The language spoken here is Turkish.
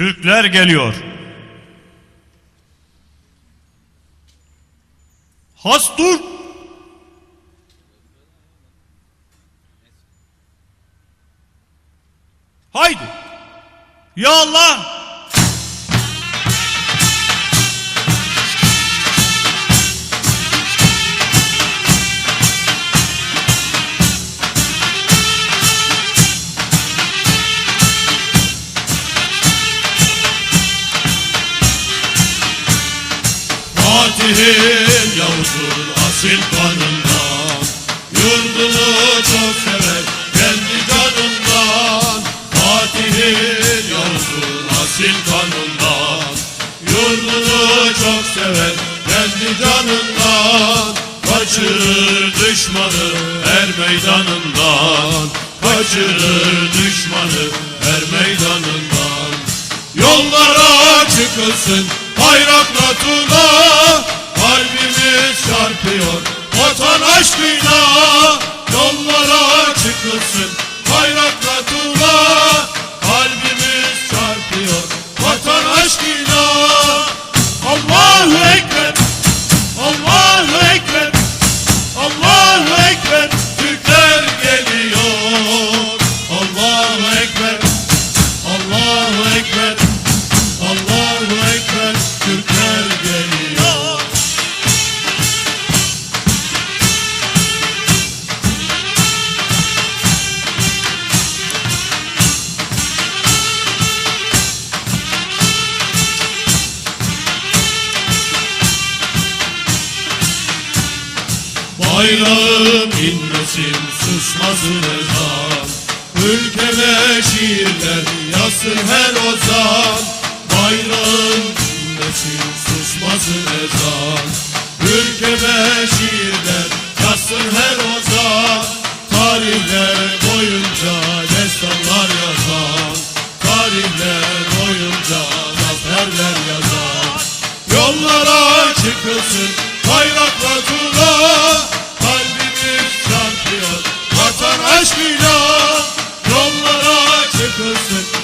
Türkler geliyor. Hastur! Haydi! Ya Allah! Fatih'in Yavuz'un asil kanından Yurdunu çok sever kendi canından Fatih'in Yavuz'un asil kanından Yurdunu çok sever kendi canından Kaçırır düşmanı her meydanından. Kaçırır düşmanı her meydanından. Yollara çıkılsın bayrakla tuna aşkıyla Yollara çıkılsın bayrakla tuna Bayrağım inmesin susmasın ezan. Ülkeme şiirler yazsın her ozan. Bayrağım inmesin susmasın ezan. Ülkeme şiirler yazsın her ozan. Tarihler boyunca destanlar yazan. Tarihler boyunca zaferler yazan. Yollara çıkılsın bayrakla tuğla. Good.